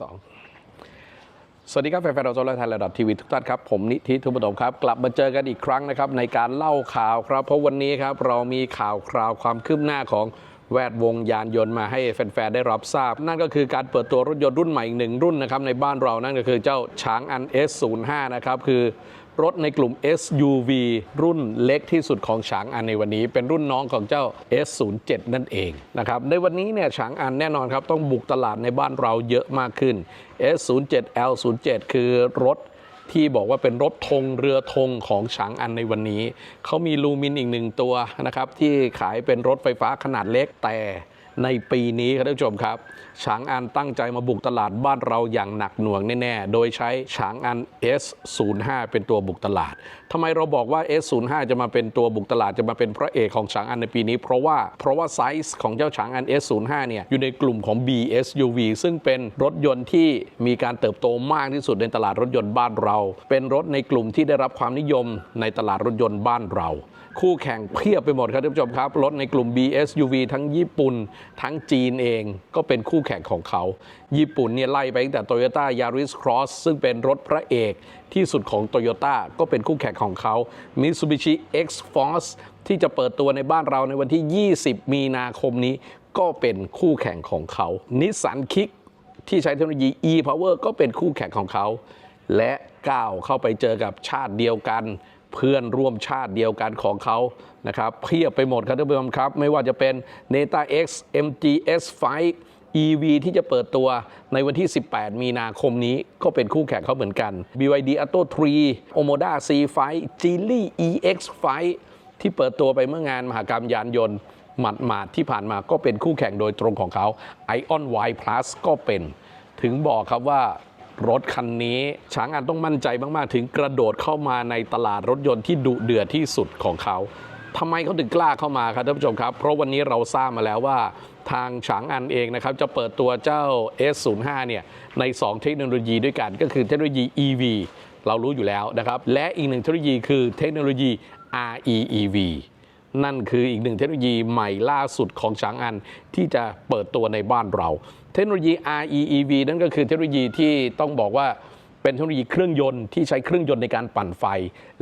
สองสวัสดีครับแฟนๆเราโซลาร์ไทยระดับทีวีทุกท่านครับ ผมนิธิทุบดมครับ กลับมาเจอกันอีกครั้งนะครับ ในการเล่าข่าวครับ เพราะวันนี้ครับเรามีข่าวคราวความคืบหน้าของแวดวงยานยนต์มาให้แฟน ๆ ได้รับทราบ นั่นก็คือการเปิดตัวรถยนต์รุ่นใหม่อีกหนึ่งรุ่นนะครับในบ้านเรานั่นก็คือเจ้าช้างอัน S05 นะครับคือ รถในกลุ่ม SUV รุ่นเล็กที่สุดของฉางอันในวันนี้ เป็นรุ่นน้องของเจ้า S07 นั่นเองนะครับในวันนี้เนี่ยฉางอันแน่นอนครับต้องบุกตลาดในบ้านเราเยอะมากขึ้น S07 L07 คือรถที่บอกว่าเป็นรถธงเรือธงของฉางอันในวันนี้ เขามีลูมินอีกหนึ่งตัวนะครับที่ขายเป็นรถไฟฟ้าขนาดเล็กแต่ ในปีนี้ครับท่านผู้ชมครับฉางอันตั้งใจมาบุกตลาดบ้านเราอย่างหนักหน่วงแน่ๆ โดยใช้ฉางอัน S05 เป็นตัวบุกตลาดทำไมเราบอกว่า S05 จะมาเป็นตัวบุกตลาดจะมาเป็นพระเอกของฉางอันในปีนี้ เพราะว่าเพราะว่าไซส์ของเจ้าฉางอัน S05 เนี่ยอยู่ในกลุ่มของ BSUV ซึ่งเป็นรถยนต์ที่มีการเติบโตมากที่สุดในตลาดรถยนต์บ้านเรา เป็นรถในกลุ่มที่ได้รับความนิยมในตลาดรถยนต์บ้านเรา คู่แข่งเพียบไปหมดครับท่านผู้ชมครับ รถในกลุ่ม BSUV ทั้งญี่ปุ่น ทั้งจีนเองก็เป็นคู่แข่งของเขา ญี่ปุ่นเนี่ยไล่ไปตั้งแต่ Toyota Yaris Cross ซึ่งเป็นรถพระเอกที่สุดของ Toyota ก็เป็นคู่แข่งของเขา Mitsubishi X-Force ที่จะเปิดตัวในบ้านเราในวันที่ 20 มีนาคมนี้ ก็เป็นคู่แข่งของเขา Nissan Kick ที่ใช้เทคโนโลยี e-power ก็เป็นคู่แข่งของเขา และก้าวเข้าไปเจอกับชาติเดียวกัน เพื่อนร่วมชาติเดียวกันของเขานะครับเพียบไปหมดครับท่านผู้ชมครับ ไม่ว่าจะเป็น Neta X MGS 5 EV ที่จะเปิดตัวในวันที่ 18 มีนาคมนี้ก็เป็นคู่แข่งเขาเหมือนกัน BYD Atto 3 Omoda C5 Geely EX 5 ที่เปิดตัวไปเมื่องานมหกรรมยานยนต์หมัดหมาดๆที่ผ่านมาก็เป็นคู่แข่งโดยตรงของเขา Ion Y Plus ก็เป็น ถึงบอกครับว่า รถคันนี้ช้างอันต้องมั่นใจมาก ๆ ถึงกระโดดเข้ามาในตลาดรถยนต์ที่ดุเดือดที่สุดของเขาทำไมเขาถึงกล้าเข้ามาครับท่านผู้ชมครับ เพราะวันนี้เราทราบมาแล้วว่าทางฉางอันเองนะครับ จะเปิดตัวเจ้า S05 เนี่ยใน 2 เทคโนโลยีด้วยกัน ก็คือเทคโนโลยี EV เรารู้อยู่แล้วนะครับ และอีกหนึ่งเทคโนโลยีคือเทคโนโลยี REEV นั่นคืออีกหนึ่งเทคโนโลยีใหม่ล่าสุดของฉางอันที่จะเปิดตัวในบ้านเรา เทคโนโลยี REEV นั่นก็คือเทคโนโลยีที่ต้องบอกว่า เป็นเทคโนโลยีเครื่องยนต์ที่ใช้เครื่องยนต์ในการปั่นไฟ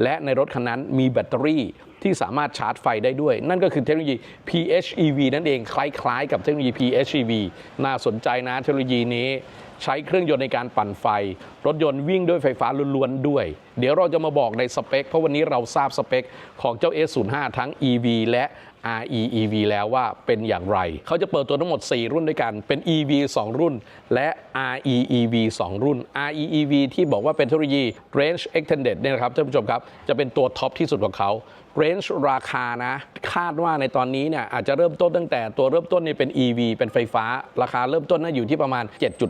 และในรถคันนั้นมีแบตเตอรี่ที่สามารถชาร์จไฟได้ด้วย นั่นก็คือเทคโนโลยี PHEV นั่นเองคล้ายๆ กับเทคโนโลยี PHEV น่าสนใจนะเทคโนโลยีนี้ ใช้เครื่องยนต์ในการปั่นไฟ รถยนต์วิ่งด้วยไฟฟ้าล้วนๆด้วย เดี๋ยวเราจะมาบอกในสเปค เพราะวันนี้เราทราบสเปค ของเจ้า S05 ทั้ง EV และ REEV แล้วว่าเป็นอย่างไร เขาจะเปิดตัวทั้งหมด 4 รุ่นด้วยกัน เป็น EV 2 รุ่น และ REEV 2 รุ่น REEV ที่บอกว่าเป็นเทคโนโลยี Range Extended เนี่ยนะครับท่านผู้ชมครับ จะเป็นตัวท็อปที่สุดของเขา range ราคานะคาดว่าในตอนนี้เนี่ยอาจจะเริ่มต้นตั้งแต่ตัวเริ่มต้นเนี่ยเป็น EV เป็นไฟฟ้า ราคาเริ่มต้นน่าอยู่ที่ประมาณ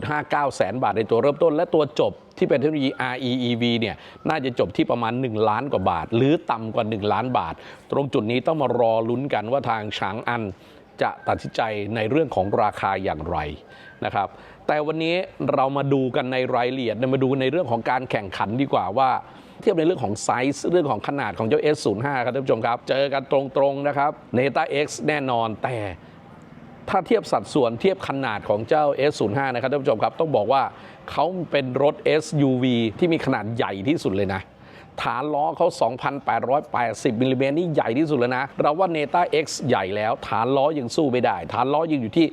7.59 แสนบาทในตัวเริ่มต้น และตัวจบที่เป็นเทคโนโลยี REEV เนี่ยน่าจะจบที่ประมาณ 1 ล้านกว่าบาท หรือต่ำกว่า 1 ล้านบาท ตรงจุดนี้ต้องมารอลุ้นกันว่าทางฉางอันจะตัดสินใจในเรื่องของราคาอย่างไรนะครับแต่วันนี้เรามาดูกันในรายละเอียดมาดูในเรื่องของการแข่งขันดีกว่าว่า เทียบในเรื่องของไซส์เรื่องของขนาดของเจ้า S05 ครับท่านผู้ชมครับ เจอกันตรงๆนะครับ Neta X แน่นอนแต่ถ้าเทียบสัดส่วนเทียบขนาดของเจ้า S05 นะครับท่านผู้ชมครับ ต้องบอกว่าเขาเป็นรถ SUV ที่มีขนาดใหญ่ที่สุดเลยนะ ฐานล้อเขา 2,880มิลลิเมตรนี่ใหญ่ที่สุดแล้วนะ เราว่า Neta X ใหญ่แล้ว ฐานล้อยังสู้ไม่ได้ ฐานล้อยังอยู่ที่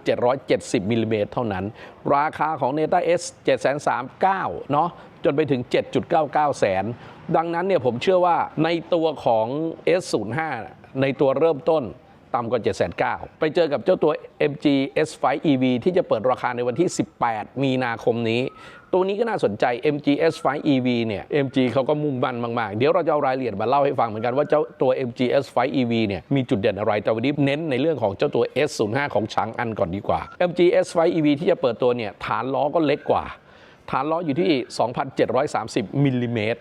2,770มิลลิเมตรเท่านั้น ราคาของ Neta S 739,000เนาะ จนไปถึง 7.99 แสน ดังนั้นเนี่ยผมเชื่อว่าในตัวของ S05 ในตัวเริ่มต้นต่ำกว่า 7 9 0 0 0ไปเจอกับเจ้าตัว MG S5 EV ที่จะเปิดราคาในวันที่ 18 มีนาคมนี้ ตัวนี้ก็น่าสนใจ MG S5 EV เนี่ย MG เขาก็มุ่งมั่นมาก ๆ เดี๋ยวเราจะเอารายละเอียดมาเล่าให้ฟังเหมือนกันว่าเจ้าตัว MG S5 EV เนี่ยมีจุดเด่นอะไร แต่วันนี้เน้นในเรื่องของเจ้าตัว S05 ของช้างอันก่อนดีกว่า MG S5 EV ที่จะเปิดตัวเนี่ยฐานล้อก็เล็กกว่า ฐานล้ออยู่ที่ 2,730มิลลิเมตร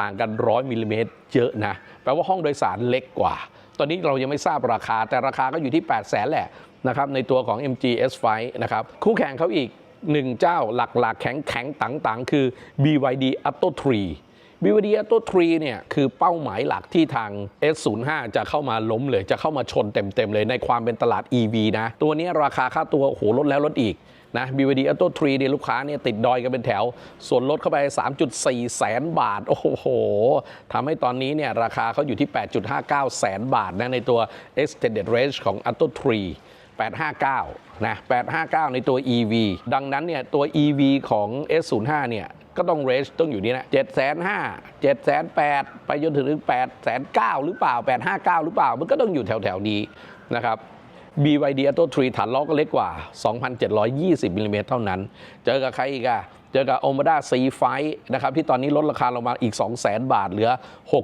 ต่างกัน 100มิลลิเมตรเยอะนะ แปลว่าห้องโดยสารเล็กกว่า ตอนนี้เรายังไม่ทราบราคา แต่ราคาก็อยู่ที่ 8 0 0แสนแหละนะครับในตัวของ MG S5 นะครับ คู่แข่งเขาอีกหนึ่งเจ้าหลักๆ แข็งแข็งๆตังๆ คือ BYD Atto 3 BYD Atto 3เนี่ยคือเป้าหมายหลักที่ทาง S05 จะเข้ามาล้มเลย จะเข้ามาชนเต็มๆเลยในความเป็นตลาด EV นะ ตัวนี้ราคาค่าตัวโอ้โหลดแล้วลดอีก นะ BYD Auto 3เนี่ยลูกค้าเนี่ยติดดอยกันเป็นแถว ส่วนลดเข้าไป 3.4 แสนบาท โอ้โหทำให้ตอนนี้เนี่ยราคาเขาอยู่ที่ 8.59 แสนบาทนะในตัว extended range ของ Auto 3 859 นะ 859 ในตัว EV ดังนั้นเนี่ยตัว EV ของ S05 เนี่ยก็ต้อง range ต้องอยู่นี่นะ7 5 0 0 7 8 0 0ไปจนถึง8 9 0 0หรือเปล่า859หรือเปล่า มันก็ต้องอยู่แถวๆนี้นะครับ BYD Atto 3 ฐานล้อก็เล็กกว่า 2,720มิลลิเมตรเท่านั้น เจอกับใครอีกอะเจอกับ Omoda C f i นะครับที่ตอนนี้ลดราคาลงมาอีก 200,000บาท เหลือ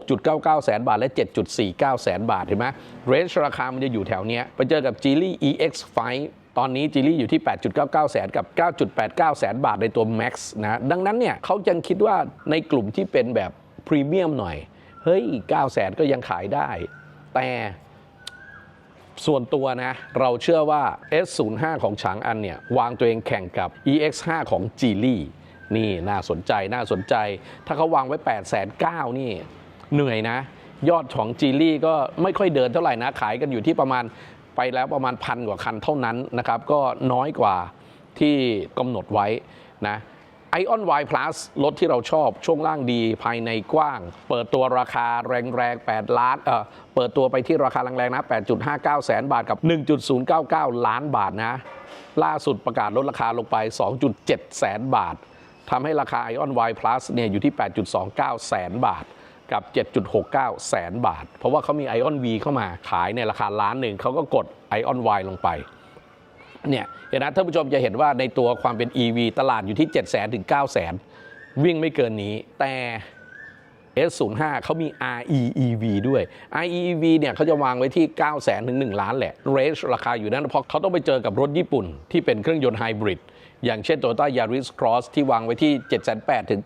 6.99 แสนบาท และ 7.49 แสนบาท เห็นไหมเรนจ์ราคามันจะอยู่แถวเนี้ยไปเจอกับ Geely EX Fight ตอนนี้จีลี่อยู่ที่ 8.99 แสนกับ 9.89 แสนบาทในตัว Max นะดังนั้นเนี่ยเขายังคิดว่าในกลุ่มที่เป็นแบบพรีเมียมหน่อย เฮ้ย 9 แสนก็ยังขายได้ แต่ ส่วนตัวนะ เราเชื่อว่า S05 ของฉางอันเนี่ย วางตัวเองแข่งกับ EX5 ของ g e l y นี่น่าสนใจน่าสนใจ ถ้าเขาวางไว้8 9 0 0 0นี่ เหนื่อยนะ ยอดของ g e l y ก็ไม่ค่อยเดินเท่าไหร่นะ ขายกันอยู่ที่ประมาณไปแล้วประมาณพันกว่าคันเท่านั้นนะครับ ก็น้อยกว่าที่กำหนดไว้นะ ไอออน Y Plus รถที่เราชอบช่วงล่างดีภายในกว้าง เปิดตัวราคาแรงๆ 8 ล้านเออเปิดตัวไปที่ราคาแรงๆนะ 8.59 แสนบาทกับ 1.099 ล้านบาทนะ ล่าสุดประกาศลดราคาลงไป 2.7 แสนบาททำให้ราคา Ion Y Plus เนี่ยอยู่ที่ 8.29 แสนบาทกับ 7.69 แสนบาท เพราะว่าเขามี Ion V เข้ามาขายในราคาล้านหนึ่งเขาก็กด Ion Y ลงไป เนี่ยเห็นนะท่านผู้ชมจะเห็นว่าในตัวความเป็น EV ตลาดอยู่ที่7 0 0 0 0 ถึง 9 0 0 0 0 วิ่งไม่เกินนี้ แต่ S05 เขามี REEV ด้วย REEV เนี่ยเขาจะวางไว้ที่ 9 0 0 0 0ถึง 1 ล้านแหละ range ราคาอยู่นั้นเพราะเขาต้องไปเจอกับรถญี่ปุ่น ที่เป็นเครื่องยนต์ไฮบริด อย่างเช่น Toyota Yaris Cross ที่วางไว้ที่ 7,800ถึง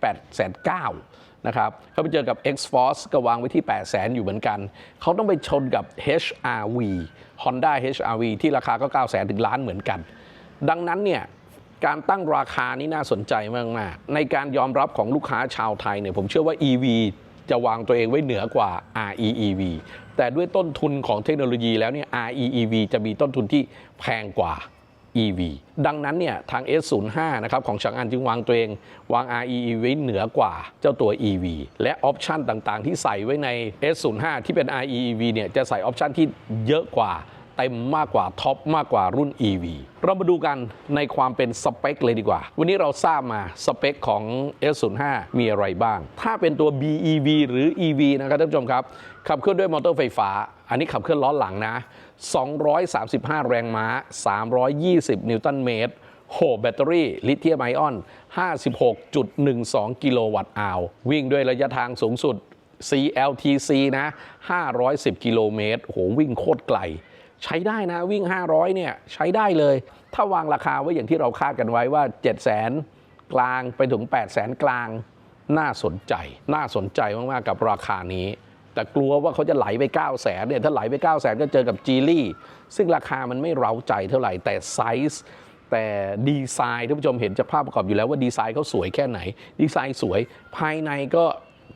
8,900นะครับเขาไปเจอกับ X-Force ก็วางไว้ที่ 800,000 อยู่เหมือนกัน เขาต้องไปชนกับ HRV Honda HRV ที่ราคาก็ 9 0 0 0 0ถึงล้านเหมือนกัน ดังนั้นเนี่ยการตั้งราคานี้น่าสนใจมากๆในการยอมรับของลูกค้าชาวไทยเนี่ยผมเชื่อว่า EV จะวางตัวเองไว้เหนือกว่า REEV แต่ด้วยต้นทุนของเทคโนโลยีแล้วเนี่ย REEV จะมีต้นทุนที่แพงกว่า EV ดังนั้นเนี่ยทาง S05 นะครับของชางอันจึงวางตัวเอง วาง REEV ไว้เหนือกว่าเจ้าตัว EV และออปชันต่างๆ ที่ใส่ไว้ใน S05 ที่เป็น REEV เนี่ยจะใส่ออปชันที่เยอะกว่าเต็มมากกว่าท็อปมากกว่ารุ่น EV เรามาดูกันในความเป็นสเปคเลยดีกว่า วันนี้เราทราบมาสเปคของ S05 มีอะไรบ้าง ถ้าเป็นตัว BEV หรือ EV นะครับท่านผู้ชมครับ ขับเคลื่อนด้วยมอเตอร์ไฟฟ้า อันนี้ขับเคลื่อนล้อหลังนะ 235 แรงม้า 320 นิวตันเมตรโหแบตเตอรี่ ลิเธียมไอออน 56.12 กิโลวัตต์อาว วิ่งด้วยระยะทางสูงสุด CLTC นะ 510 กิโลเมตรโหวิ่งโคตรไกล ใช้ได้นะวิ่ง 500 เนี่ย ใช้ได้เลย ถ้าวางราคาไว้อย่างที่เราคาดกันไว้ว่า 7 0 0 0 0 0 กลางไปถึง 8 0 0 0 0 0 กลาง น่าสนใจ น่าสนใจมาก ๆ กับราคานี้ แต่กลัวว่าเขาจะไหลไป 9 0 0 0 0 0เนี่ยถ้าไหลไป 9 0 0 0 0 0ก็เจอกับจีลี่ ซึ่งราคามันไม่เร้าใจเท่าไหร่แต่ไซส์แต่ดีไซน์ท่านผู้ชมเห็นจากภาพประกอบอยู่แล้วว่าดีไซน์เขาสวยแค่ไหน ดีไซน์สวยภายในก็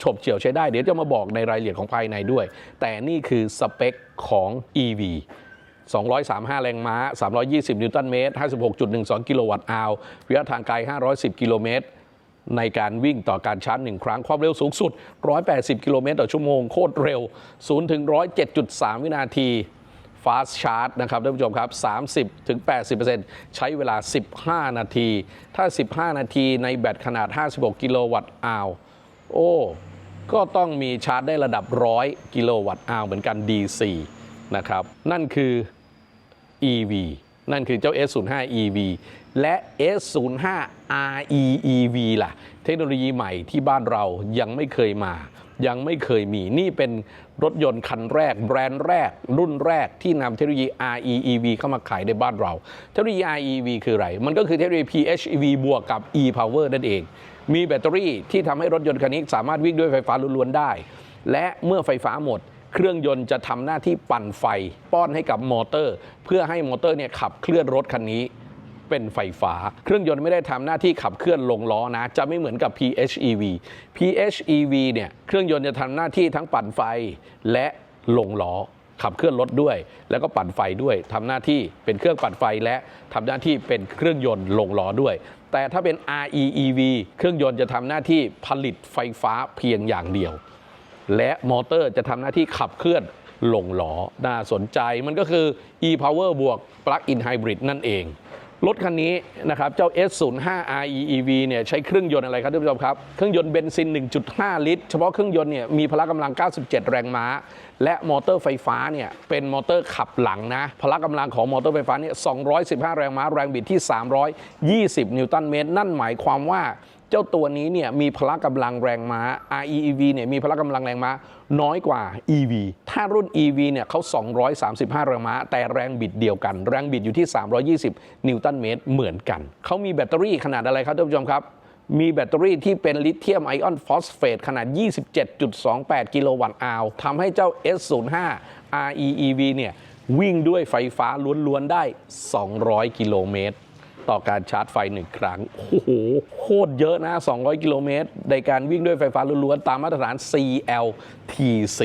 ฉบเฉี่ยวใช้ได้ เดี๋ยวจะมาบอกในรายละเอียดของภายในด้วย แต่นี่คือสเปคของ EV 235 แรงม้า 320 นิวตันเมตร 56.12 กิโลวัตต์อาวระยะทางไกล 510 กิโลเมตร ในการวิ่งต่อการชาร์จ1ครั้งความเร็วสูงสุด 180 กิโลเมตรต่อชั่วโมงโคตรเร็ว 0 ถึง 107.3 วินาที Fast Charge นะครับท่านผู้ชมครับ 30 ถึง 80 ใช้เวลา 15 นาที ถ้า 15 นาทีในแบตขนาด 56 กิโลวัตต์อาวโอ้ ก็ต้องมีชาร์จได้ระดับ 100 กิโลวัตต์อาวเหมือนกัน DC นะครับ นั่นคือ EV นั่นคือเจ้า S05 EV และ S05 REEV ล่ะ เทคโนโลยีใหม่ที่บ้านเรายังไม่เคยมา ยังไม่เคยมี นี่เป็นรถยนต์คันแรก แบรนด์แรก รุ่นแรกที่นำเทคโนโลยี REEV เข้ามาขายในบ้านเรา เทคโนโลยี REEV คืออะไร มันก็คือเทคโนโลยี PHEV บวกกับ e-power นั่นเอง มีแบตเตอรี่ที่ทำให้รถยนต์คันนี้สามารถวิ่งด้วยไฟฟ้าล้วนๆได้ และเมื่อไฟฟ้าหมด เครื่องยนต์จะทำหน้าที่ปั่นไฟ ป้อนให้กับมอเตอร์ เพื่อให้มอเตอร์เนี่ยขับเคลื่อนรถคันนี้เป็นไฟฟ้า เครื่องยนต์ไม่ได้ทำหน้าที่ขับเคลื่อนลงล้อนะ จะไม่เหมือนกับ PHEV PHEV เนี่ยเครื่องยนต์จะทำหน้าที่ทั้งปั่นไฟและลงล้อขับเคลื่อนรถด้วย แล้วก็ปั่นไฟด้วยทำหน้าที่เป็นเครื่องปั่นไฟและทำหน้าที่เป็นเครื่องยนต์ลงล้อด้วย แต่ถ้าเป็น REEV เครื่องยนต์จะทำหน้าที่ผลิตไฟฟ้าเพียงอย่างเดียว และมอเตอร์จะทำหน้าที่ขับเคลื่อนลงล้อ น่าสนใจมันก็คือ e-power บวก plug-in hybrid นั่นเอง รถคันนี้นะครับ เจ้า S05 REEV เนี่ยใช้เครื่องยนต์อะไรครับท่านผู้ชมครับ เครื่องยนต์เบนซิน 1.5 ลิตร เฉพาะเครื่องยนต์เนี่ยมีพละกำลัง 97 แรงม้า และมอเตอร์ไฟฟ้าเนี่ยเป็นมอเตอร์ขับหลังนะ พละกำลังของมอเตอร์ไฟฟ้าเนี่ย215 แรงม้า แรงบิดที่ 320 นิวตันเมตร นั่นหมายความว่า จ้าตัวนี้เนี่ยมีพละกำลังแรงม้า REEV เนี่ยมีพละกำลังแรงม้าน้อยกว่า EV ถ้ารุ่น EV เนี่ยเขา 235 แรงม้า แต่แรงบิดเดียวกัน แรงบิดอยู่ที่ 320 นิวตันเมตรเหมือนกัน เขามีแบตเตอรี่ขนาดอะไรครับท่านผู้ชมครับมีแบตเตอรี่ที่เป็นลิเธียมไอออนฟอสเฟตขนาด 27.28 กิโลวัตต์อาวทำให้เจ้า S05 REEV เนี่ยวิ่งด้วยไฟฟ้าล้วนๆได้ 200 กิโลเมตร ต่อการชาร์จไฟหนึ่งครั้ง โอ้โห โคตรเยอะนะ 200 กิโลเมตร ในการวิ่งด้วยไฟฟ้าล้วนๆ ตามมาตรฐาน CLTC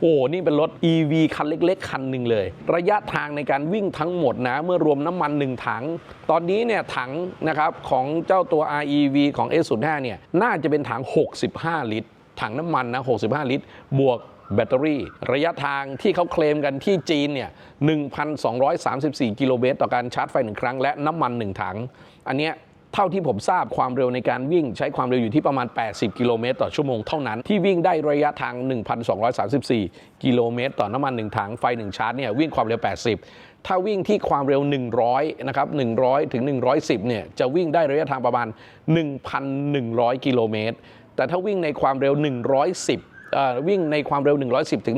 โอ้โหนี่เป็นรถ EV คันเล็ก ๆ คันหนึ่งเลย ระยะทางในการวิ่งทั้งหมดนะ เมื่อรวมน้ำมัน 1 ถัง ตอนนี้เนี่ยถังนะครับของเจ้าตัว REV ของ S05 เนี่ย น่าจะเป็นถัง 65 ลิตร ถังน้ำมันนะ 65 ลิตร บวก แบตเตอรี่ ระยะทางที่เขาเคลมกันที่จีนเนี่ย 1,234 กิโลเมตร ต่อการชาร์จไฟหนึ่งครั้ง และน้ำมัน1ถัง อันเนี้ยเท่าที่ผมทราบความเร็วในการวิ่งใช้ความเร็วอยู่ที่ประมาณ 80 กิโลเมตรต่อชั่วโมงเท่านั้น ที่วิ่งได้ระยะทาง 1,234 กิโลเมตร ต่อน้ำมัน 1ถังไฟ 1 ชาร์จเนี่ยวิ่งความเร็ว 80 ถ้าวิ่งที่ความเร็ว 100 นะครับ 100 ถึง 110 เนี่ยจะวิ่งได้ระยะทางประมาณ 1,100 กิโลเมตร แต่ถ้าวิ่งในความเร็ว 110 วิ่งในความเร็ว 110 ถึง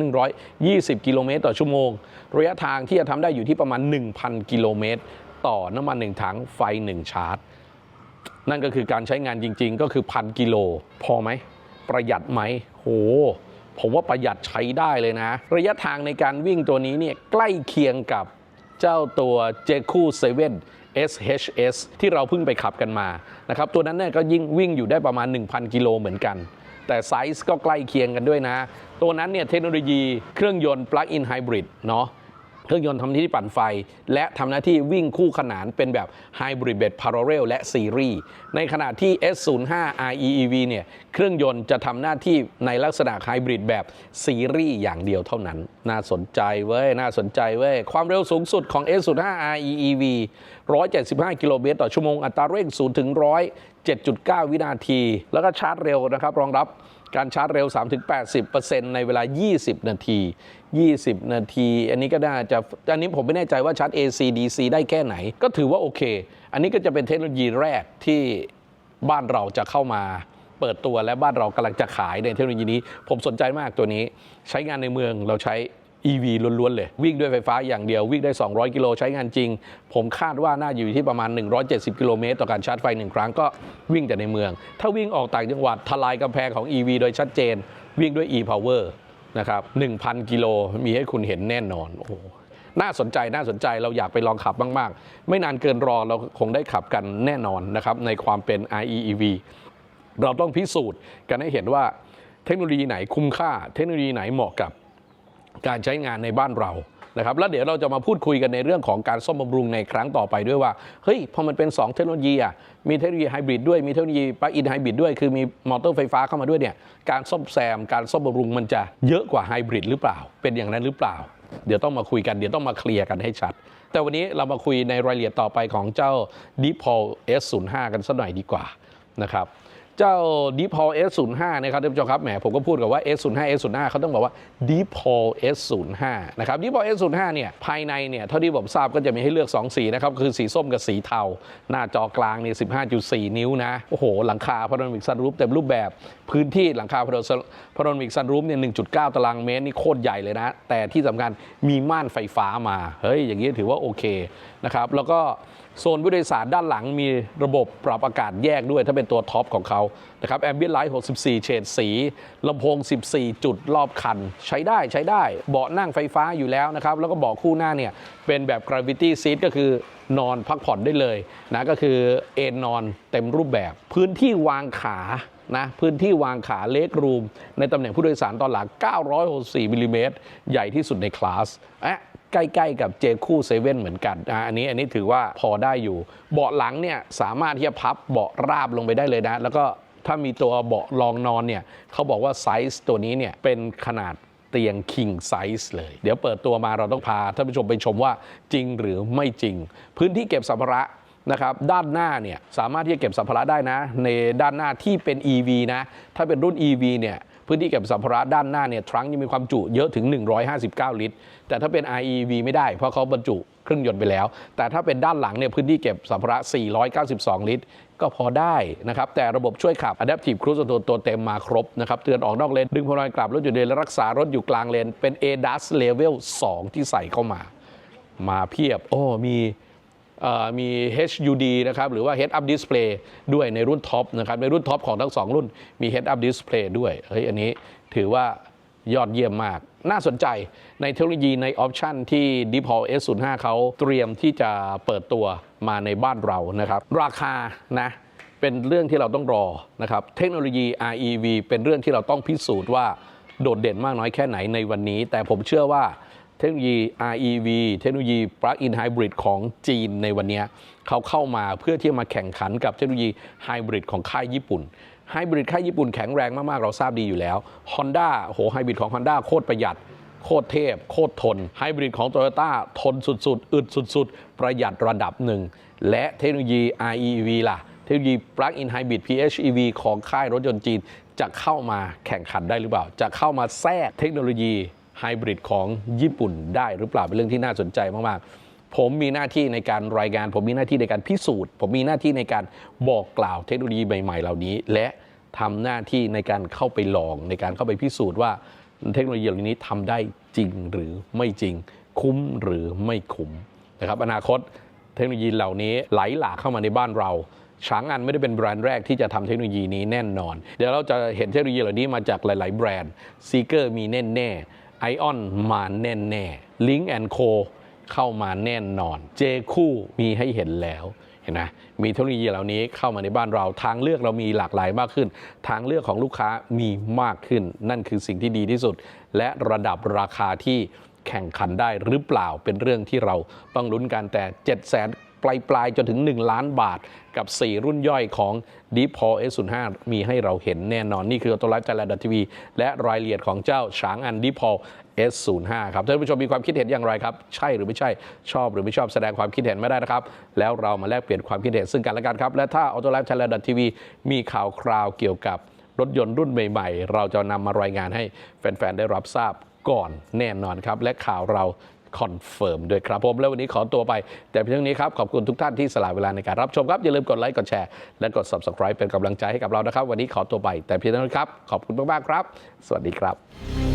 120 กิโลเมตรต่อชั่วโมง ระยะทางที่จะทำได้อยู่ที่ประมาณ 1,000 กิโลเมตร ต่อน้ำมัน1ถังไฟ 1 ชาร์จ นั่นก็คือการใช้งานจริง ๆ ก็คือพันกิโล พอไหม ประหยัดไหมโหผมว่าประหยัดใช้ได้เลยนะ ระยะทางในการวิ่งตัวนี้เนี่ยใกล้เคียงกับเจ้าตัว j จคู7 SHS ที่เราเพิ่งไปขับกันมานะครับตัวนั้นเนี่ยก็ยิ่งวิ่งอยู่ได้ประมาณ 1,000 กิโลเหมือนกัน แต่ไซส์ก็ใกล้เคียงกันด้วยนะ ตัวนั้นเนี่ยเทคโนโลยีเครื่องยนต์ plug-in hybrid เนาะเครื่องยนต์ทำหน้าที่ปั่นไฟ และทำหน้าที่วิ่งคู่ขนานเป็นแบบ Hybrid Bed Parallel และ Series ในขณะที่ S05 REEV เนี่ยเครื่องยนต์จะทำหน้าที่ในลักษณะ Hybrid แบบ Series อย่างเดียวเท่านั้น น่าสนใจเว้ย น่าสนใจเว้ย ความเร็วสูงสุดของ S05 REEV 175 กิโลเมตรต่อชั่วโมงอัตราเร่ง 0 ถึง100 7.9 วินาที แล้วก็ชาร์จเร็วนะครับ รองรับการชาร์จเร็ว 3-80%ในเวลา 20 นาที 20 นาที อันนี้ก็น่าจะ อันนี้ผมไม่แน่ใจว่าชาร์จ AC DC ได้แค่ไหน ก็ถือว่าโอเค อันนี้ก็จะเป็นเทคโนโลยีแรกที่บ้านเราจะเข้ามาเปิดตัวและบ้านเรากำลังจะขายในเทคโนโลยีนี้ ผมสนใจมากตัวนี้ ใช้งานในเมืองเราใช้ EV ล้วนๆเลย วิ่งด้วยไฟฟ้าอย่างเดียววิ่งได้ 200 กิโลใช้งานจริง ผมคาดว่าน่าอยู่ที่ประมาณ 170 กิโลเมตรต่อการชาร์จไฟหนึ่งครั้งก็วิ่งแต่ในเมือง ถ้าวิ่งออกต่างจังหวัดทลายกำแพงของ EV โดยชัดเจน วิ่งด้วย e-power นะครับ 1,000 กิโลมีให้คุณเห็นแน่นอนโอ้โหน่าสนใจน่าสนใจเราอยากไปลองขับมาก ๆ ไม่นานเกินรอเราคงได้ขับกันแน่นอนนะครับในความเป็น REEV เราต้องพิสูจน์กันให้เห็นว่าเทคโนโลยีไหนคุ้มค่า เทคโนโลยีไหนเหมาะกับ การใช้งานในบ้านเรานะครับแล้วเดี๋ยวเราจะมาพูดคุยกันในเรื่องของการซ่อมบำรุงในครั้งต่อไปด้วยว่าเฮ้ยพอมันเป็น 2 เทคโนโลยีอะมีเทคโนโลยีไฮบริดด้วยมีเทคโนโลยีปลั๊กอินไฮบริดด้วยคือมีมอเตอร์ไฟฟ้าเข้ามาด้วยเนี่ยการซ่อมแซมการซ่อมบำรุงมันจะเยอะกว่าไฮบริดหรือเปล่า เป็นอย่างนั้นหรือเปล่า เดี๋ยวต้องมาคุยกันเดี๋ยวต้องมาเคลียร์กันให้ชัด แต่วันนี้เรามาคุยในรายละเอียดต่อไปของเจ้า d e p o l S05 กันสักหน่อยดีกว่านะครับ เจ้า d e p o l S05 นะครับท่านผู้ชมครับแหมผมก็พูดกับว่า S05 S05 เขาต้องบอกว่า d e p o l S05 นะครับ d e p o l S05 เนี่ยภายในเนี่ยเท่าที่ผมทราบก็จะมีให้เลือก 2 สีนะครับ คือสีส้มกับสีเทา หน้าจอกลางเนี่ย15.4 นิ้วนะ โอ้โห หลังคาพาโนมิกซันรูฟเต็มรูปแบบพื้นที่หลังคาพาโนรามิกซันรูฟเนี่ย 1.9 ตารางเมตรนี่โคตรใหญ่เลยนะ แต่ที่สำคัญมีม่านไฟฟ้ามาเฮ้ยอย่างนี้ถือว่าโอเคนะครับแล้วก็ โซนผู้โดยสารด้านหลังมีระบบปรับอากาศแยกด้วยถ้าเป็นตัวท็อปของเขานะครับแอมเบียนไลท์ 64 เฉดสีลำโพง 14 จุดรอบคัน ใช้ได้ใช้ได้ เบาะนั่งไฟฟ้าอยู่แล้วนะครับ แล้วก็เบาะคู่หน้าเนี่ย เป็นแบบ gravity seat ก็คือนอนพักผ่อนได้เลยนะก็คือเอนนอนเต็มรูปแบบ พื้นที่วางขานะพื้นที่วางขาเล็กรูม ในตำแหน่งผู้โดยสารตอนหลัง 964มิลลิเมตรใหญ่ที่สุดในคลาสอะ ใกล้ๆกับเจคู่เซเว่นเหมือนกันอะอันนี้อันนี้ถือว่าพอได้อยู่ เบาะหลังเนี่ยสามารถที่จะพับเบาะราบลงไปได้เลยนะ แล้วก็ถ้ามีตัวเบาะรองนอนเนี่ยเขาบอกว่าไซส์ตัวนี้เนี่ยเป็นขนาดเตียง king size เลย เดี๋ยวเปิดตัวมาเราต้องพาท่านผู้ชมไปชมว่าจริงหรือไม่จริง พื้นที่เก็บสัมภาระนะครับด้านหน้าเนี่ยสามารถที่จะเก็บสัมภาระได้นะ ในด้านหน้าที่เป็น EV นะ ถ้าเป็นรุ่น EV เนี่ย พื้นที่เก็บสัมภาระด้านหน้าเนี่ยทรังยังมีความจุเยอะถึง 159 ลิตร แต่ถ้าเป็น REV ไม่ได้ เพราะเขาบรรจุเครื่องยนต์ไปแล้ว แต่ถ้าเป็นด้านหลังเนี่ยพื้นที่เก็บสัมภาระ 492 ลิตร ก็พอได้นะครับ แต่ระบบช่วยขับ Adaptive Cruise Control ตัวเต็มมาครบนะครับ เตือนออกนอกเลน ดึงพวงมาลัยกลับรถอยู่เลนและรักษารถอยู่กลางเลน เป็น ADAS Level 2 ที่ใส่เข้ามา มาเพียบ โอ้ มี มี HUD นะครับหรือว่า Head Up Display ด้วยในรุ่นท็อปนะครับในรุ่นท็อปของทั้งสองรุ่นมี Head Up Display ด้วยเฮ้ยอันนี้ถือว่ายอดเยี่ยมมาก น่าสนใจในเทคโนโลยีในออปชันที่ d e p a l S05 เขาเตรียมที่จะเปิดตัวมาในบ้านเรานะครับ ราคานะเป็นเรื่องที่เราต้องรอนะครับ เทคโนโลยี REV เป็นเรื่องที่เราต้องพิสูจน์ว่าโดดเด่นมากน้อยแค่ไหนในวันนี้ แต่ผมเชื่อว่า เทคโนโลยี REV เทคโนโลยี Plug-in Hybrid ของจีนในวันนี้เขาเข้ามาเพื่อที่จะมาแข่งขันกับเทคโนโลยีไฮบริดของค่ายญี่ปุ่นไฮบริดค่ายญี่ปุ่นแข็งแรงมาก ๆ เราทราบดีอยู่แล้ว Honda โหไฮบริดของ Honda โคตรประหยัด โคตรเทพ โคตรทนไฮบริดของ Toyota ทนสุด ๆ อึดสุด ๆ ประหยัดระดับหนึ่ง และเทคโนโลยี REV ล่ะ เทคโนโลยี Plug-in Hybrid PHEV ของค่ายรถยนต์จีน จะเข้ามาแข่งขันได้หรือเปล่า จะเข้ามาแทรกเทคโนโลยี ไฮบริดของญี่ปุ่นได้หรือเปล่าเป็นเรื่องที่น่าสนใจมากๆผมมีหน้าที่ในการรายงาน ผมมีหน้าที่ในการพิสูจน์ ผมมีหน้าที่ในการบอกกล่าวเทคโนโลยีใหม่ๆ เหล่านี้ และทำหน้าที่ในการเข้าไปลอง ในการเข้าไปพิสูจน์ว่าเทคโนโลยีเหล่านี้ทำได้จริงหรือไม่จริง คุ้มหรือไม่คุ้มนะครับอนาคตเทคโนโลยีเหล่านี้ไหลหลากเข้ามาในบ้านเราช้างอันไม่ได้เป็นแบรนด์แรกที่จะทำเทคโนโลยีนี้แน่นอน เดี๋ยวเราจะเห็นเทคโนโลยีเหล่านี้มาจากหลาย ๆ แบรนด์ซีเกอร์มีแน่แน่ ไอออนมาแน่แน่ลิงแอนโคเข้ามาแน่นอน เจคู่มีให้เห็นแล้วเห็นไหมมีเทคโนโลยีเหล่านี้เข้ามาในบ้านเราทางเลือกเรามีหลากหลายมากขึ้น ทางเลือกของลูกค้ามีมากขึ้น นั่นคือสิ่งที่ดีที่สุด และระดับราคาที่แข่งขันได้หรือเปล่าเป็นเรื่องที่เราต้องลุ้นกันแต่ 7 0 0 0 0 0ปลายๆจนถึง 1 ล้านบาท กับ 4 รุ่นย่อยของ Deep p a l S05 มีให้เราเห็นแน่นอน นี่คือตัวไลฟ์จาร์ดทีวีและรายละเอียดของเจ้าฉางอัน Deep p a l S05 ครับท่านผู้ชมมีความคิดเห็นอย่างไรครับ ใช่หรือไม่ใช่ชอบหรือไม่ชอบแสดงความคิดเห็นไม่ได้นะครับ แล้วเรามาแลกเปลี่ยนความคิดเห็นซึ่งกันและกันครับ และถ้า Auto Life Channel TV มีข่าวคราวเกี่ยวกับรถยนต์รุ่นใหม่ ๆ เราจะนำมารายงานให้แฟน ๆ ได้รับทราบก่อนแน่นอนครับ และข่าวเรา คอนเฟิร์มด้วยครับผม แล้ววันนี้ขอตัวไป แต่เพียงนี้ครับ ขอบคุณทุกท่านที่สละเวลาในการรับชมครับ อย่าลืมกดไลค์กดแชร์และกด subscribe เป็นกำลังใจให้กับเรานะครับ วันนี้ขอตัวไป แต่เพียงเท่านี้ครับขอบคุณมากๆครับ สวัสดีครับ